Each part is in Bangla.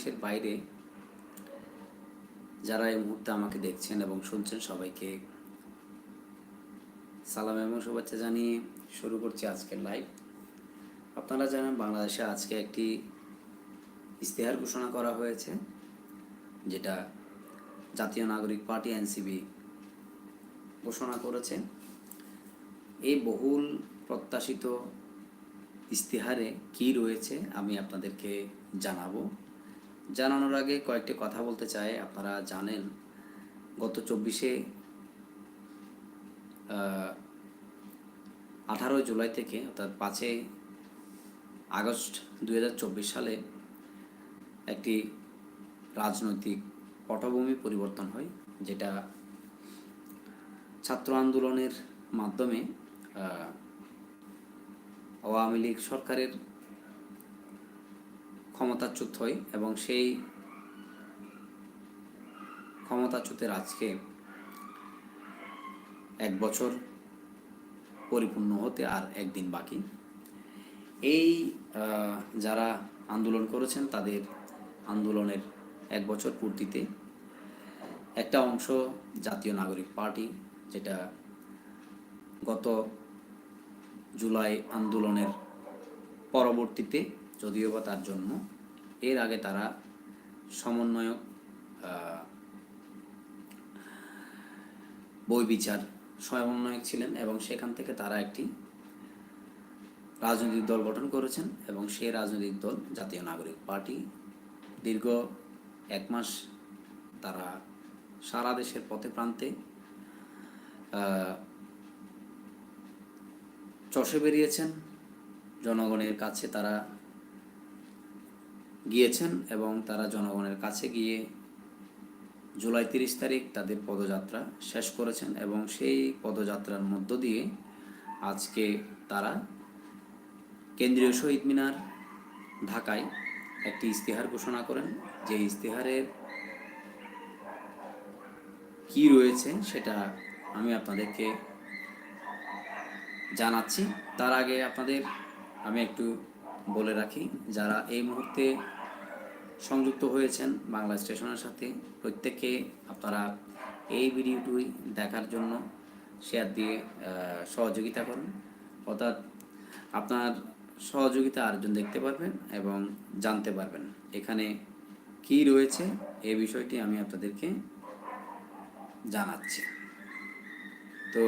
দেশের বাইরে যারা এই মুহূর্তে আমাকে দেখছেন এবং শুনছেন সবাইকে সালাম এবং শুভেচ্ছা জানিয়ে শুরু করছি আজকের লাইভ আপনারা জানেন বাংলাদেশে আজকে একটি ইশতেহার ঘোষণা করা হয়েছে, যেটা জাতীয় নাগরিক পার্টি এনসিবি ঘোষণা করেছে। এই বহুল প্রত্যাশিত ইশতেহারে কি রয়েছে আমি আপনাদেরকে জানাব। জানানোর আগে কয়েকটি কথা বলতে চাই। আপনারা জানেন, গত চব্বিশে আঠারোই জুলাই থেকে, অর্থাৎ পাঁচই আগস্ট দু হাজার চব্বিশ সালে একটি রাজনৈতিক পটভূমি পরিবর্তন হয়, যেটা ছাত্র আন্দোলনের মাধ্যমে আওয়ামী লীগ সরকারের ক্ষমতাচ্যুত হয় এবং সেই ক্ষমতাচ্যুতের আজকে এক বছর পরিপূর্ণ হতে আর একদিন বাকি। এই যারা আন্দোলন করেছেন তাদের আন্দোলনের এক বছর পূর্তিতে একটা অংশ জাতীয় নাগরিক পার্টি, যেটা গত জুলাই আন্দোলনের পরবর্তীতে যদিও বা তার জন্ম, এর আগে তারা সমন্বয়ক বই বিচার সমন্বয়ক ছিলেন এবং সেখান থেকে তারা একটি রাজনৈতিক দল গঠন করেছেন এবং সেই রাজনৈতিক দল জাতীয় নাগরিক পার্টি। দীর্ঘ এক মাস তারা সারা দেশের পথে প্রান্তে চষে বেরিয়েছেন। জনগণের কাছে তারা গিয়েছেন এবং তারা জনগণের কাছে গিয়ে জুলাই তিরিশ তারিখ তাদের পদযাত্রা শেষ করেছেন এবং সেই পদযাত্রার মধ্য দিয়ে আজকে তারা কেন্দ্রীয় শহীদ মিনার ঢাকায় একটি ইস্তেহার ঘোষণা করেন। যে ইস্তেহারের কি রয়েছে সেটা আমি আপনাদেরকে জানাচ্ছি। তার আগে আপনাদের আমি একটু বলে রাখি, যারা এই মুহূর্তে সংযুক্ত হয়েছেন বাংলা স্টেশনের সাথে প্রত্যেকে আপনারা এই ভিডিওটি দেখার জন্য শেয়ার দিয়ে সহযোগিতা করুন। অর্থাৎ আপনার সহযোগিতা আরেকজন দেখতে পারবেন এবং জানতে পারবেন এখানে কি রয়েছে এই বিষয়টি আমি আপনাদেরকে জানাচ্ছি। তো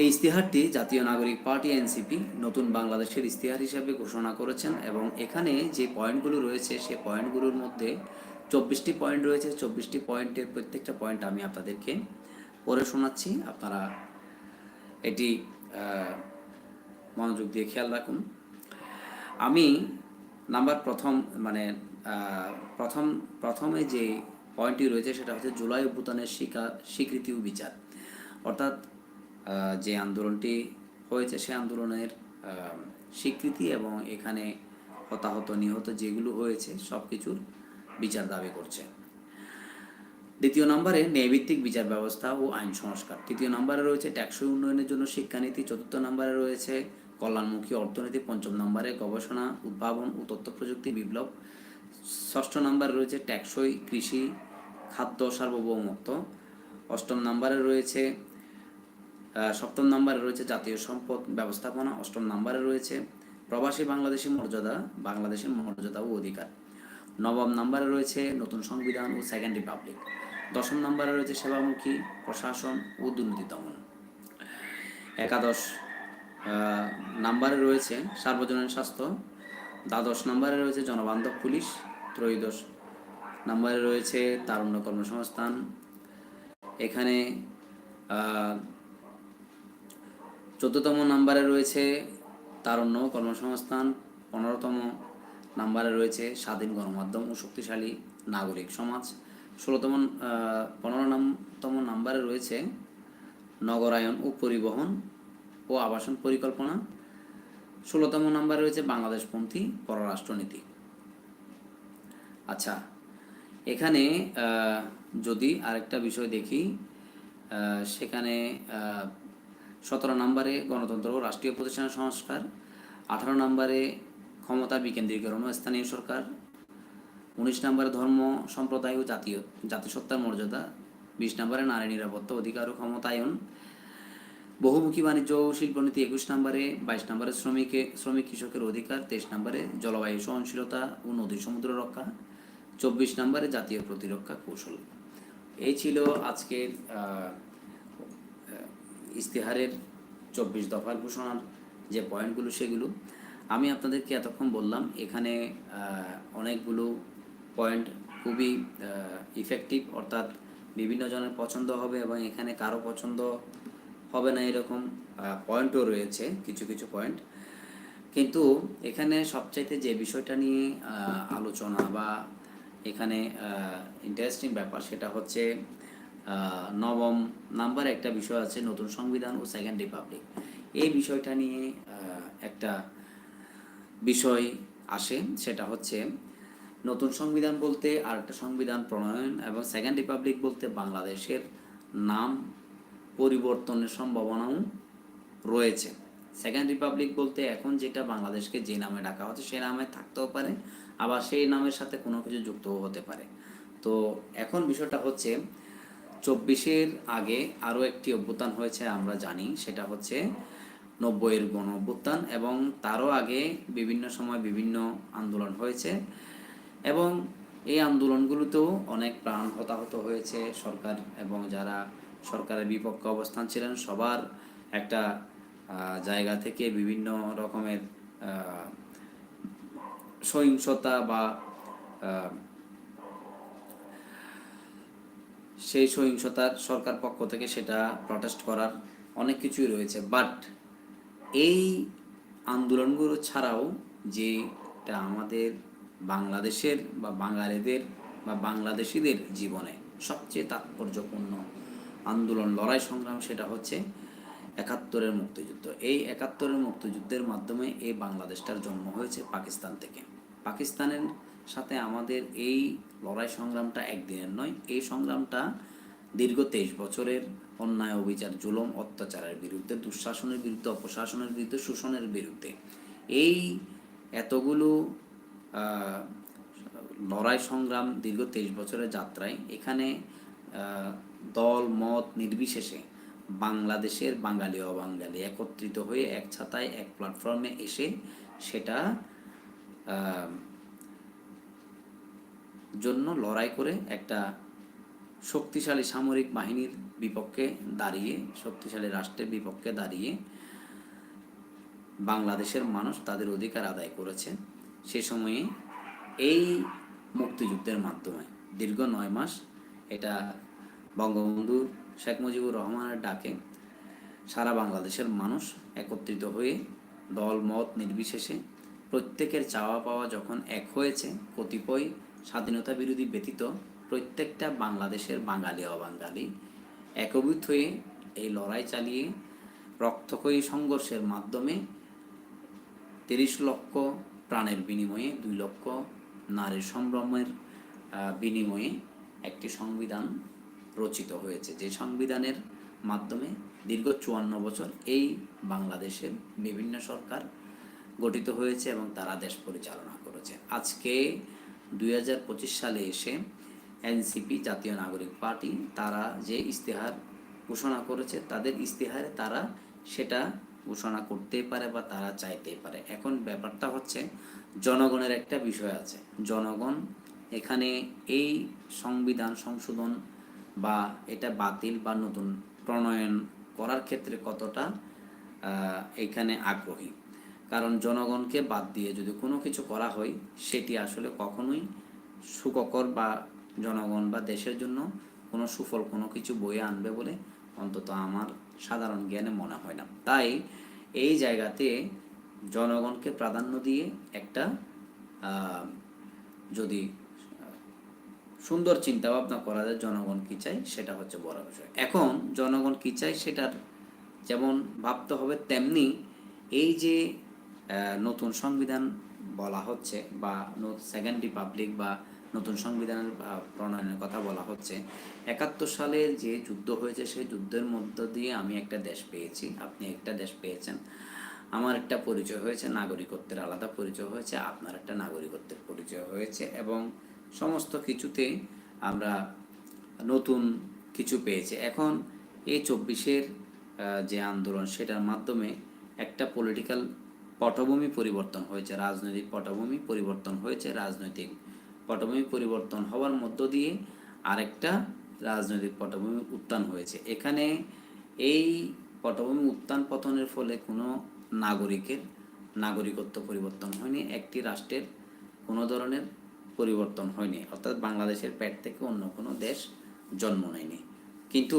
এই ইস্তিহারটি জাতীয় নাগরিক পার্টি এনসিপি নতুন বাংলাদেশের ইস্তিহার হিসাবে ঘোষণা করেছেন এবং এখানে যে পয়েন্টগুলো রয়েছে, সে পয়েন্টগুলোর মধ্যে চব্বিশটি পয়েন্ট রয়েছে। চব্বিশটি পয়েন্টের প্রত্যেকটা পয়েন্ট আমি আপনাদেরকে পড়ে শোনাচ্ছি। আপনারা এটি মনোযোগ দিয়ে খেয়াল রাখুন। আমি নাম্বার প্রথম মানে প্রথম, প্রথমে যে পয়েন্টটি রয়েছে সেটা হচ্ছে জুলাই অভ্যুত্থানের স্বীকার স্বীকৃতি ও বিচার। অর্থাৎ যে আন্দোলনটি হয়েছে, সে আন্দোলনের স্বীকৃতি এবং এখানে হতাহত, নিহত যেগুলো হয়েছে সব কিছুর বিচার দাবি করছে। দ্বিতীয় নম্বরে ন্যায়ভিত্তিক বিচার ব্যবস্থা ও আইন সংস্কার। তৃতীয় নম্বরে রয়েছে ট্যাক্সই উন্নয়নের জন্য শিক্ষানীতি। চতুর্থ নম্বরে রয়েছে কল্যাণমুখী অর্থনীতি। পঞ্চম নম্বরে গবেষণা, উদ্ভাবন ও তথ্য প্রযুক্তি বিপ্লব। ষষ্ঠ নম্বরে রয়েছে ট্যাক্সই, কৃষি, খাদ্য, সার্বভৌমত্ব। অষ্টম নম্বরে রয়েছে সপ্তম নম্বরে রয়েছে জাতীয় সম্পদ ব্যবস্থাপনা, অষ্টম নম্বরে রয়েছে প্রবাসী বাংলাদেশি মর্যাদা, বাংলাদেশের মর্যাদা ও অধিকার। নবম নম্বরে রয়েছে নতুন সংবিধান ও সেকেন্ড রিপাবলিক দশম নম্বরে রয়েছে সেবামুখী, প্রশাসন ও দুর্নীতি দমন। একাদশ নম্বরে রয়েছে সার্বজনীন স্বাস্থ্য। দ্বাদশ নম্বরে রয়েছে জনবান্ধব পুলিশ। ত্রয়োদশ নম্বরে রয়েছে তারুণ্য কর্মসংস্থান। এখানে চোদ্দতম নাম্বারে রয়েছে তারুণ্য কর্মসংস্থান, পনেরোতম নাম্বারে রয়েছে স্বাধীন গণমাধ্যম ও শক্তিশালী নাগরিক সমাজ, ষোলোতম পনেরো তম নাম্বারে রয়েছে নগরায়ন ও পরিবহন ও আবাসন পরিকল্পনা, ষোলোতম নাম্বারে রয়েছে বাংলাদেশপন্থী পররাষ্ট্রনীতি। আচ্ছা এখানে যদি আরেকটা বিষয় দেখি সেখানে সতেরো নম্বরে গণতন্ত্র ও রাষ্ট্রীয় প্রতিষ্ঠানের সংস্কার, আঠারো নম্বরে ক্ষমতা বিকেন্দ্রীকরণ ও স্থানীয় সরকার, উনিশ নম্বরে ধর্ম, সম্প্রদায় ও জাতীয়, জাতিসত্তার মর্যাদা, বিশ নম্বরে নারী নিরাপত্তা অধিকার ও ক্ষমতায়ন, বহুমুখী বাণিজ্য ও শিল্পনীতি, একুশ নম্বরে, বাইশ নম্বরে শ্রমিকে, শ্রমিক কৃষকের অধিকার, তেইশ নম্বরে জলবায়ু সহনশীলতা ও নদী সমুদ্র রক্ষা, চব্বিশ নম্বরে জাতীয় প্রতিরক্ষা কৌশল। এই ছিল আজকের ইস্তেহারের চব্বিশ দফার ঘোষণার যে পয়েন্টগুলো সেগুলো। আমি আপনাদেরকে এতক্ষণ বললাম, এখানে অনেকগুলো পয়েন্ট খুবই ইফেক্টিভ অর্থাৎ বিভিন্ন জনের পছন্দ হবে এবং এখানে কারও পছন্দ হবে না এরকম পয়েন্টও রয়েছে, কিছু কিছু পয়েন্ট। কিন্তু এখানে সবচাইতে যে বিষয়টা নিয়ে আলোচনা বা এখানে ইন্টারেস্টিং ব্যাপার সেটা হচ্ছে নবম নাম্বার একটা বিষয় আছে, নতুন সংবিধান ও সেকেন্ড রিপাবলিক এই বিষয়টা নিয়ে একটা বিষয় আসে, সেটা হচ্ছে নতুন সংবিধান বলতে আর একটা সংবিধান প্রণয়ন এবং সেকেন্ড রিপাবলিক বলতে বাংলাদেশের নাম পরিবর্তনের সম্ভাবনাও রয়েছে। সেকেন্ড রিপাবলিক বলতে এখন যেটা বাংলাদেশকে যে নামে ডাকা হচ্ছে সেই নামে থাকতেও পারে, আবার সেই নামের সাথে কোনো কিছু যুক্তও হতে পারে। তো এখন বিষয়টা হচ্ছে চব্বিশের আগে আরও একটি অভ্যুত্থান হয়েছে, আমরা জানি। সেটা হচ্ছে নব্বইয়ের গণ অভ্যুত্থান এবং তারও আগে বিভিন্ন সময় বিভিন্ন আন্দোলন হয়েছে এবং এই আন্দোলনগুলোতেও অনেক প্রাণ হতাহত হয়েছে সরকার এবং যারা সরকারের বিপক্ষে অবস্থান ছিলেন, সবার একটা জায়গা থেকে বিভিন্ন রকমের সহিংসতা বা সেই সহিংসতার সরকার পক্ষ থেকে সেটা প্রটেস্ট করার অনেক কিছুই রয়েছে। বাট এই আন্দোলনগুলো ছাড়াও যেটা আমাদের বাংলাদেশের বা বাঙালিদের বা বাংলাদেশিদের জীবনে সবচেয়ে তাৎপর্যপূর্ণ আন্দোলন, লড়াই সংগ্রাম সেটা হচ্ছে একাত্তরের মুক্তিযুদ্ধ। এই একাত্তরের মুক্তিযুদ্ধের মাধ্যমে এই বাংলাদেশটার জন্ম হয়েছে পাকিস্তান থেকে। পাকিস্তানের সাথে আমাদের এই লড়াই সংগ্রামটা একদিনের নয়, এই সংগ্রামটা দীর্ঘ তেইশ বছরের অন্যায়, অবিচার, জুলম, অত্যাচারের বিরুদ্ধে, দুঃশাসনের বিরুদ্ধে, অপশাসনের বিরুদ্ধে, শোষণের বিরুদ্ধে। এই এতগুলো লড়াই সংগ্রাম দীর্ঘ তেইশ বছরের যাত্রায় এখানে দল, মত নির্বিশেষে বাংলাদেশের বাঙালি, অবাঙালি একত্রিত হয়ে এক ছাতায়, এক প্ল্যাটফর্মে এসে সেটা জন্য লড়াই করে একটা শক্তিশালী সামরিক বাহিনীর বিপক্ষে দাঁড়িয়ে, শক্তিশালী রাষ্ট্রের বিপক্ষে দাঁড়িয়ে বাংলাদেশের মানুষ তাদের অধিকার আদায় করেছে। সে সময়ে এই মুক্তিযুদ্ধের মাধ্যমে দীর্ঘ নয় মাস এটা বঙ্গবন্ধু শেখ মুজিবুর রহমানের ডাকে সারা বাংলাদেশের মানুষ একত্রিত হয়ে দল, মত নির্বিশেষে প্রত্যেকের চাওয়া পাওয়া যখন এক হয়েছে, কতিপয় স্বাধীনতা বিরোধী ব্যতীত প্রত্যেকটা বাংলাদেশের বাঙালি অবাঙালি একভূত হয়ে এই লড়াই চালিয়ে রক্তক্ষয়ী সংঘর্ষের মাধ্যমে তিরিশ লক্ষ প্রাণের বিনিময়ে, দুই লক্ষ নারীর সম্ভ্রমের বিনিময়ে একটি সংবিধান রচিত হয়েছে। যে সংবিধানের মাধ্যমে দীর্ঘ চুয়ান্ন বছর এই বাংলাদেশের বিভিন্ন সরকার গঠিত হয়েছে এবং তারা দেশ পরিচালনা করেছে। আজকে দুই হাজার পঁচিশ সালে এসে এনসিপি জাতীয় নাগরিক পার্টি, তারা যে ইস্তেহার ঘোষণা করেছে, তাদের ইস্তেহারে তারা সেটা ঘোষণা করতেই পারে বা তারা চাইতেই পারে। এখন ব্যাপারটা হচ্ছে, জনগণের একটা বিষয় আছে। জনগণ এখানে এই সংবিধান সংশোধন বা এটা বাতিল বা নতুন প্রণয়ন করার ক্ষেত্রে কতটা এখানে আগ্রহী। কারণ জনগণকে বাদ দিয়ে যদি কোনো কিছু করা হয়, সেটি আসলে কখনোই সুখকর বা জনগণ বা দেশের জন্য কোনো সুফল কোনো কিছু বয়ে আনবে বলে অন্তত আমার সাধারণ জ্ঞানে মনে হয় না। তাই এই জায়গাতে জনগণকে প্রাধান্য দিয়ে একটা যদি সুন্দর চিন্তা ভাবনা করা যায়, জনগণ কি চাই সেটা হচ্ছে বড় বিষয়। এখন জনগণ কি চাই সেটার যেমন ভাবতে হবে, তেমনি এই যে নতুন সংবিধান বলা হচ্ছে বা সেকেন্ড রিপাবলিক বা নতুন সংবিধানের প্রণয়নের কথা বলা হচ্ছে। একাত্তর সালের যে যুদ্ধ হয়েছে, সেই যুদ্ধের মধ্য দিয়ে আমি একটা দেশ পেয়েছি। আপনি একটা দেশ পেয়েছেন। আমার একটা পরিচয় হয়েছে, নাগরিকত্বের আলাদা পরিচয় হয়েছে, আপনার একটা নাগরিকত্বের পরিচয় হয়েছে এবং সমস্ত কিছুতে আমরা নতুন কিছু পেয়েছি। এখন এই চব্বিশের যে আন্দোলন, সেটার মাধ্যমে একটা পলিটিক্যাল পটভূমি পরিবর্তন হয়েছে, রাজনৈতিক পটভূমি পরিবর্তন হয়েছে, রাজনৈতিক পটভূমি পরিবর্তন হওয়ার মধ্য দিয়ে আরেকটা রাজনৈতিক পটভূমি উত্থান হয়েছে। এখানে এই পটভূমি উত্থান পতনের ফলে কোনো নাগরিকের নাগরিকত্ব পরিবর্তন হয়নি, একটি রাষ্ট্রের কোনো ধরনের পরিবর্তন হয়নি, অর্থাৎ বাংলাদেশের পেট থেকে অন্য কোনো দেশ জন্ম নেয়নি। কিন্তু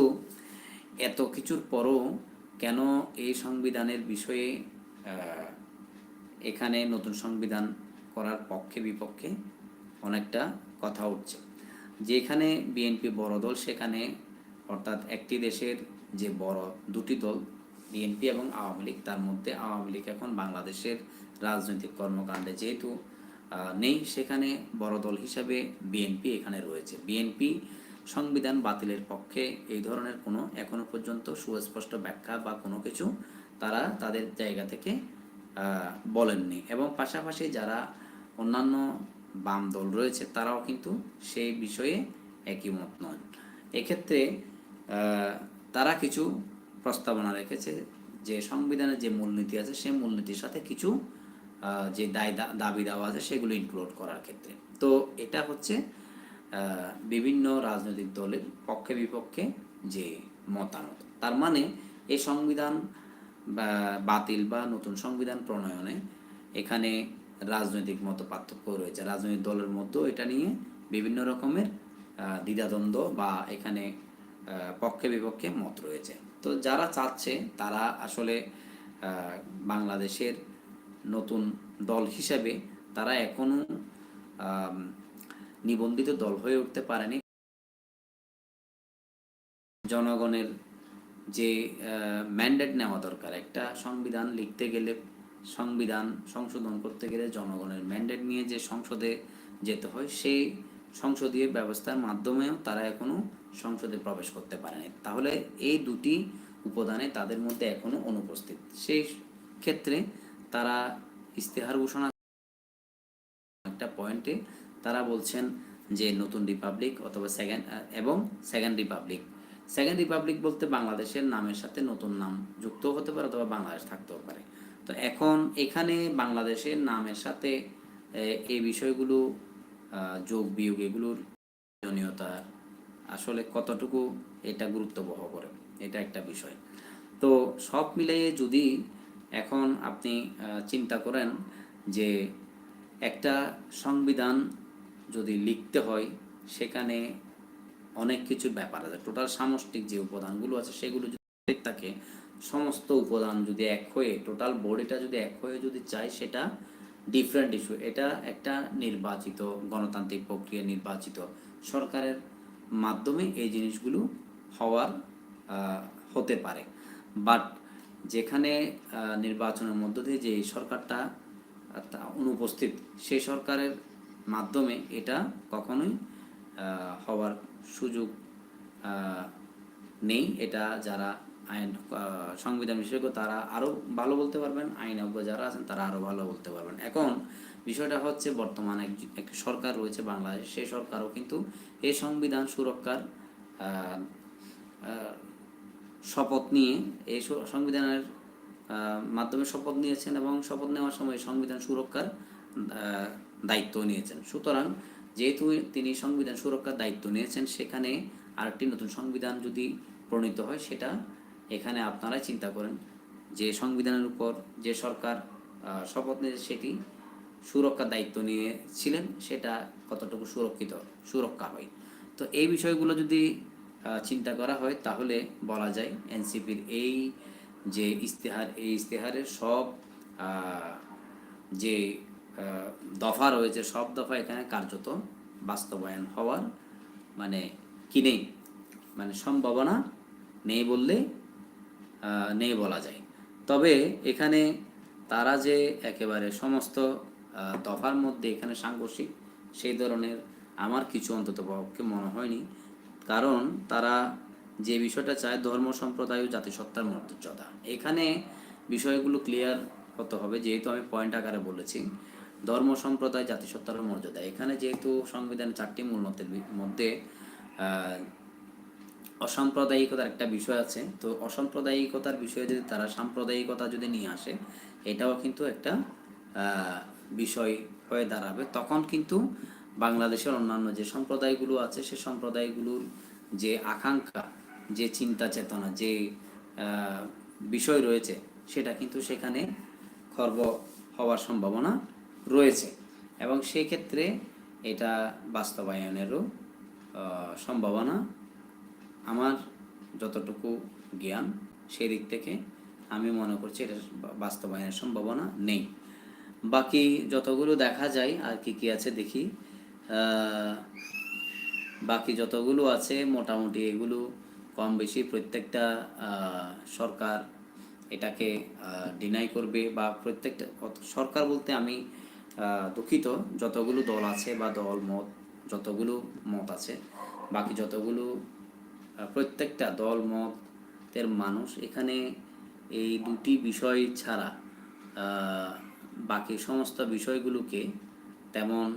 এত কিছুর পরও কেন এই সংবিধানের বিষয়ে এখানে নতুন সংবিধান করার পক্ষে বিপক্ষে অনেকটা কথা উঠছে। যেখানে বিএনপি বড় দল, সেখানে অর্থাৎ একটি দেশের যে বড় দুটি দল বিএনপি এবং আওয়ামী লীগ, তার মধ্যে আওয়ামী লীগ এখন বাংলাদেশের রাজনৈতিক কর্মকাণ্ডে যেহেতু নেই, সেখানে বড় দল হিসাবে বিএনপি এখানে রয়েছে। বিএনপি সংবিধান বাতিলের পক্ষে এই ধরনের কোনো এখনও পর্যন্ত সুস্পষ্ট ব্যাখ্যা বা কোনো কিছু তারা তাদের জায়গা থেকে বলেননি। এবং পাশাপাশি যারা অন্যান্য বাম দল রয়েছে, তারাও কিন্তু সেই বিষয়ে একইমত নন। এক্ষেত্রে তারা কিছু প্রস্তাবনা রেখেছে যে সংবিধানের যে মূলনীতি আছে, সেই মূলনীতির সাথে কিছু যে দায় দাবি দেওয়া আছে, সেগুলো ইনক্লুড করার ক্ষেত্রে। তো এটা হচ্ছে বিভিন্ন রাজনৈতিক দলের পক্ষে বিপক্ষে যে মতামত। তার মানে এই সংবিধান বাতিল বা নতুন সংবিধান প্রণয়নে এখানে রাজনৈতিক মত পার্থক্য রয়েছে। রাজনৈতিক দলের মধ্যেও এটা নিয়ে বিভিন্ন রকমের দ্বিধাদ্বন্দ্ব বা এখানে পক্ষে বিপক্ষে মত রয়েছে। তো যারা চাচ্ছে তারা আসলে বাংলাদেশের নতুন দল হিসেবে তারা এখনও আম, নিবন্ধিত দল হয়ে উঠতে পারেনি। জনগণের যে ম্যান্ডেট নেওয়া দরকার। একটা সংবিধান লিখতে গেলে, সংবিধান সংশোধন করতে গেলে জনগণের ম্যান্ডেট নিয়ে যে সংসদে যেতে হয়, সেই সংসদীয় ব্যবস্থার মাধ্যমেও তারা এখনও সংসদে প্রবেশ করতে পারেনি। তাহলে এই দুটি উপাদানে তাদের মধ্যে এখনও অনুপস্থিত। সেই ক্ষেত্রে তারা ইস্তেহার ঘোষণা একটা পয়েন্টে তারা বলছেন যে, নতুন রিপাবলিক অথবা সেকেন্ড এবং সেকেন্ড রিপাবলিক। সেকেন্ড রিপাবলিক বলতে বাংলাদেশের নামের সাথে নতুন নাম যুক্ত হতে পারে অথবা বাংলাদেশ থাকতেও পারে। তো এখন এখানে বাংলাদেশের নামের সাথে এই বিষয়গুলো যোগ বিয়োগ এগুলোর প্রয়োজনীয়তা আসলে কতটুকু এটা গুরুত্ব বহ করে? এটা একটা বিষয়। তো সব মিলিয়ে যদি এখন আপনি চিন্তা করেন যে একটা সংবিধান যদি লিখতে হয়, সেখানে অনেক কিছু ব্যাপার আছে। টোটাল সামষ্টিক যে উপাদানগুলো আছে, সেগুলো যদি থাকে, সমস্ত উপাদান যদি এক হয়ে টোটাল বডিটা যদি এক হয়ে যদি চাই সেটা ডিফারেন্ট ইস্যু এটা একটা নির্বাচিত, গণতান্ত্রিক প্রক্রিয়া নির্বাচিত সরকারের মাধ্যমে এই জিনিসগুলো হওয়ার হতে পারে। বাট যেখানে নির্বাচনের মধ্য দিয়ে যে সরকারটা অনুপস্থিত সেই সরকারের মাধ্যমে এটা কখনোই হওয়ার সুযোগ নেই। এটা যারা আইন সংবিধান বিশেষজ্ঞ, তারা আরও ভালো বলতে পারবেন। আইনজ্ঞ যারা আছেন, তারা আরও ভালো বলতে পারবেন। এখন বিষয়টা হচ্ছে, বর্তমানে এক- সরকার রয়েছে বাংলাদেশ। সেই সরকারও কিন্তু এই সংবিধান সুরক্ষার শপথ নিয়ে এই সংবিধানের মাধ্যমে শপথ নিয়েছেন এবং শপথ নেওয়ার সময় সংবিধান সুরক্ষার দায়িত্ব নিয়েছেন। সুতরাং যেহেতু তিনি সংবিধান সুরক্ষার দায়িত্ব নিয়েছেন, সেখানে আরেকটি নতুন সংবিধান যদি প্রণীত হয়, সেটা এখানে আপনারাই চিন্তা করেন যে সংবিধানের উপর যে সরকার শপথ নিয়েছে, সেটি সুরক্ষার দায়িত্ব নিয়েছিলেন, সেটা কতটুকু সুরক্ষিত, সুরক্ষা হয়। তো এই বিষয়গুলো যদি চিন্তা করা হয়, তাহলে বলা যায় এনসিপির এই যে ইস্তেহার এই ইস্তেহারের সব যে দফা রয়েছে, সব দফা এখানে কার্যত বাস্তবায়ন হওয়ার মানে কি নেই? মানে সম্ভাবনা নেই বললে নেই বলা যায়। তবে এখানে তারা যে একেবারে সমস্ত দফার মধ্যে এখানে সাংঘর্ষিক, সেই ধরনের আমার কিছু অন্তত পক্ষে মনে হয়নি। কারণ তারা যে বিষয়টা চায় ধর্ম, সম্প্রদায় ও জাতিসত্তার মর্যাদা এখানে বিষয়গুলো ক্লিয়ার হতে হবে, যেহেতু আমি পয়েন্ট আকারে বলেছি। ধর্ম সম্প্রদায়, জাতিসত্তার মর্যাদা। এখানে যেহেতু সংবিধানের চারটি মূলমতের মধ্যে অসাম্প্রদায়িকতার একটা বিষয় আছে, তো অসাম্প্রদায়িকতার বিষয়ে যদি তারা সাম্প্রদায়িকতা যদি নিয়ে আসে, এটাও কিন্তু একটা বিষয় হয়ে দাঁড়াবে। তখন কিন্তু বাংলাদেশের অন্যান্য যে সম্প্রদায়গুলো আছে, সে সম্প্রদায়গুলোর যে আকাঙ্ক্ষা, যে চিন্তা চেতনা, যে বিষয় রয়েছে, সেটা কিন্তু সেখানে খর্ব হওয়ার সম্ভাবনা রয়েছে। এবং সেই ক্ষেত্রে এটা বাস্তবায়নেরও সম্ভাবনা। আমার যতটুকু জ্ঞান, সেই দিক থেকে আমি মনে করছি এটা বাস্তবায়নের সম্ভাবনা নেই। বাকি যতগুলো দেখা যায় আর কি কি আছে দেখি বাকি যতগুলো আছে মোটামুটি এগুলো কম বেশি প্রত্যেকটা সরকার এটাকে ডিনাই করবে বা প্রত্যেকটা, সরকার বলতে আমি দুঃখিত, যতগুলো দল আছে বা দল, মত, যতগুলো মত আছে, বাকি যতগুলো প্রত্যেকটা দল, মতের মানুষ এখানে এই দুটি বিষয় ছাড়া বাকি সমস্ত বিষয়গুলোকে তেমন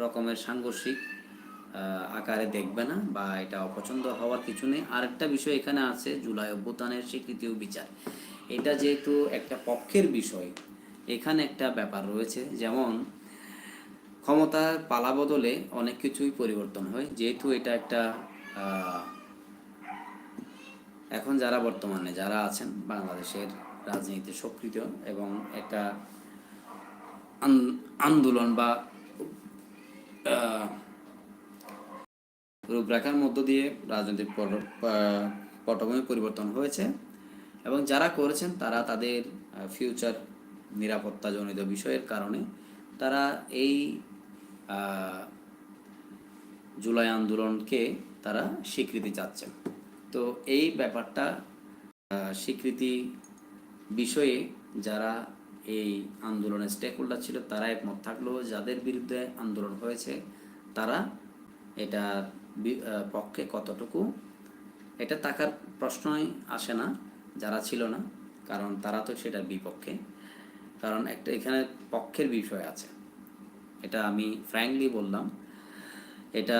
রকমের সাংঘর্ষিক আকারে দেখবে না বা এটা অপছন্দ হওয়ার কিছু নেই। আরেকটা বিষয় এখানে আছে, জুলাই অভ্যুত্থানের স্বীকৃতি ও বিচার। এটা যেহেতু একটা পক্ষের বিষয় এখানে একটা ব্যাপার রয়েছে, যেমন ক্ষমতার পালা বদলে অনেক কিছুই পরিবর্তন হয়। যেহেতু এটা একটা এখন যারা বর্তমানে যারা আছেন বাংলাদেশের রাজনীতিতে সক্রিয় এবং একটা আন- আন্দোলন বা রূপরেখার মধ্য দিয়ে রাজনৈতিক পট- পটভূমি পরিবর্তন হয়েছে। এবং যারা করেছেন তারা তাদের ফিউচার নিরাপত্তাজনিত বিষয়ের কারণে তারা এই জুলাই আন্দোলনকে তারা স্বীকৃতি চাচ্ছেন। তো এই ব্যাপারটা স্বীকৃতি বিষয়ে যারা এই আন্দোলনের স্টেক হোল্ডার ছিল তারা একমত থাকলেও যাদের বিরুদ্ধে আন্দোলন হয়েছে তারা এটা পক্ষে কতটুকু, এটা টাকার প্রশ্নই আসে না, যারা ছিল না, কারণ তারা তো সেটার বিপক্ষে। কারণ একটা এখানে পক্ষের বিষয় আছে। এটা আমি ফ্র্যাঙ্কলি বললাম। এটা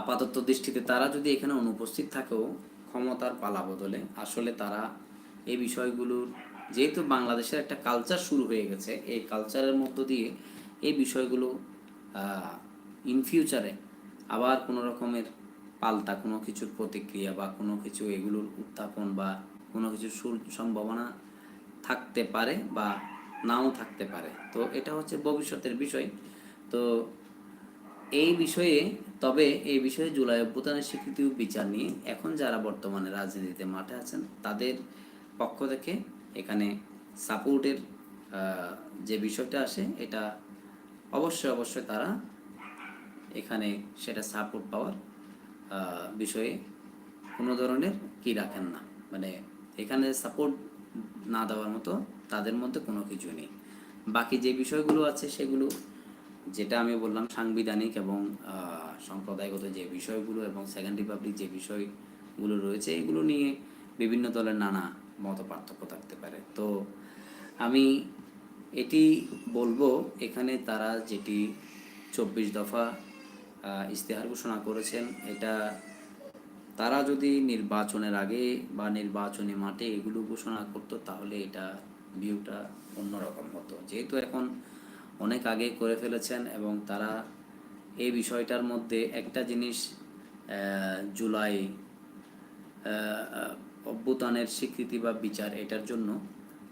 আপাতত দৃষ্টিতে তারা যদি এখানে অনুপস্থিত থাকেও, ক্ষমতার পালা বদলে আসলে তারা এই বিষয়গুলোর, যেহেতু বাংলাদেশের একটা কালচার শুরু হয়ে গেছে, এই কালচারের মধ্য দিয়ে এই বিষয়গুলো ইন ফিউচারে আবার কোনো রকমের পাল্টা কোনো কিছুর প্রতিক্রিয়া বা কোনো কিছু এগুলোর উত্থাপন বা কোনো সুর- সম্ভাবনা থাকতে পারে বা নাও থাকতে পারে। তো এটা হচ্ছে ভবিষ্যতের বিষয়। তো এই বিষয়ে, তবে এই বিষয়ে জুলাই অভ্যুত্থানের স্বীকৃতি বিচার নিয়ে এখন যারা বর্তমানে রাজনীতিতে মাঠে আছেন, তাদের পক্ষ থেকে এখানে সাপোর্টের যে বিষয়টা আসে, এটা অবশ্যই অবশ্যই তারা এখানে সেটা সাপোর্ট পাওয়ার বিষয়ে কোনো ধরনের কি রাখেন না। মানে এখানে সাপোর্ট না দেওয়ার মতো তাদের মধ্যে কোনো কিছু নেই। বাকি যে বিষয়গুলো আছে সেগুলো, যেটা আমি বললাম সাংবিধানিক এবং সম্প্রদায়গত যে বিষয়গুলো এবং সেকেন্ড রিপাবলিক যে বিষয়গুলো রয়েছে, এগুলো নিয়ে বিভিন্ন দলের নানা মত পার্থক্য থাকতে পারে। তো আমি এটি বলব, এখানে তারা যেটি চব্বিশ দফা ইশতেহার ঘোষণা করেছেন, এটা তারা যদি নির্বাচনের আগে বা নির্বাচনী মাঠে এগুলো ঘোষণা করতো, তাহলে এটা ভিউটা অন্যরকম হতো। যেহেতু এখন অনেক আগে করে ফেলেছেন এবং তারা এই বিষয়টার মধ্যে একটা জিনিস জুলাই অভ্যুত্থানের স্বীকৃতি বা বিচার এটার জন্য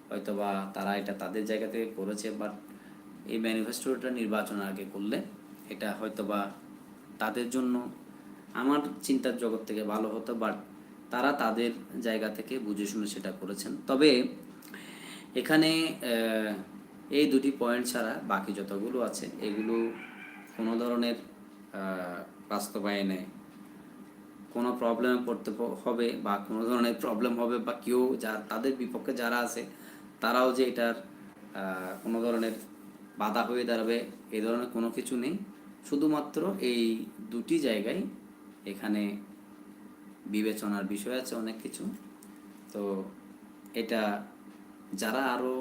হয়তোবা তারা এটা তাদের জায়গা থেকে করেছে বাট এই ম্যানিফেস্টোটা নির্বাচনের আগে করলে এটা হয়তোবা তাদের জন্য আমার চিন্তার জগৎ থেকে ভালো হতো বাট তারা তাদের জায়গা থেকে বুঝে শুনে সেটা করেছেন। তবে এখানে এই দুটি পয়েন্ট ছাড়া বাকি যতগুলো আছে, এগুলো কোনো ধরনের বাস্তবায়নে কোনো প্রবলেমে পড়তে হবে বা কোনো ধরনের প্রবলেম হবে বা কেউ যা, তাদের বিপক্ষে যারা আছে, তারাও যে এটার কোনো ধরনের বাধা হয়ে দাঁড়াবে, এ ধরনের কোনো কিছু নেই। শুধুমাত্র এই দুটি জায়গায় এখানে বিবেচনার বিষয় আছে অনেক কিছু। তো এটা যারা আরও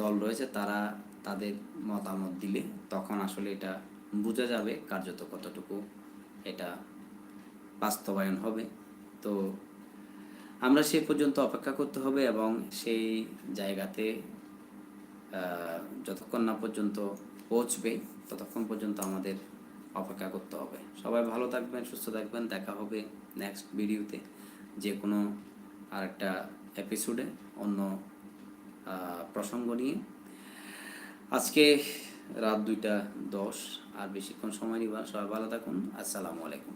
দল রয়েছে তারা তাদের মতামত দিলে তখন আসলে এটা বোঝা যাবে কার্যত কতটুকু এটা বাস্তবায়ন হবে। তো আমরা সে পর্যন্ত অপেক্ষা করতে হবে এবং সেই জায়গাতে যতক্ষণ না পর্যন্ত পৌঁছবে, ততক্ষণ পর্যন্ত আমাদের অপেক্ষা করতে হবে। সবাই ভালো থাকবেন, সুস্থ থাকবেন। দেখা হবে নেক্সট ভিডিওতে যে কোনো আরেকটা এপিসোডে অন্য প্রসঙ্গ নিয়ে। আজকে রাত দুইটা দশ, আর বেশিক্ষণ সময় নিবার সবাই ভালো থাকুন। আসসালামু আলাইকুম।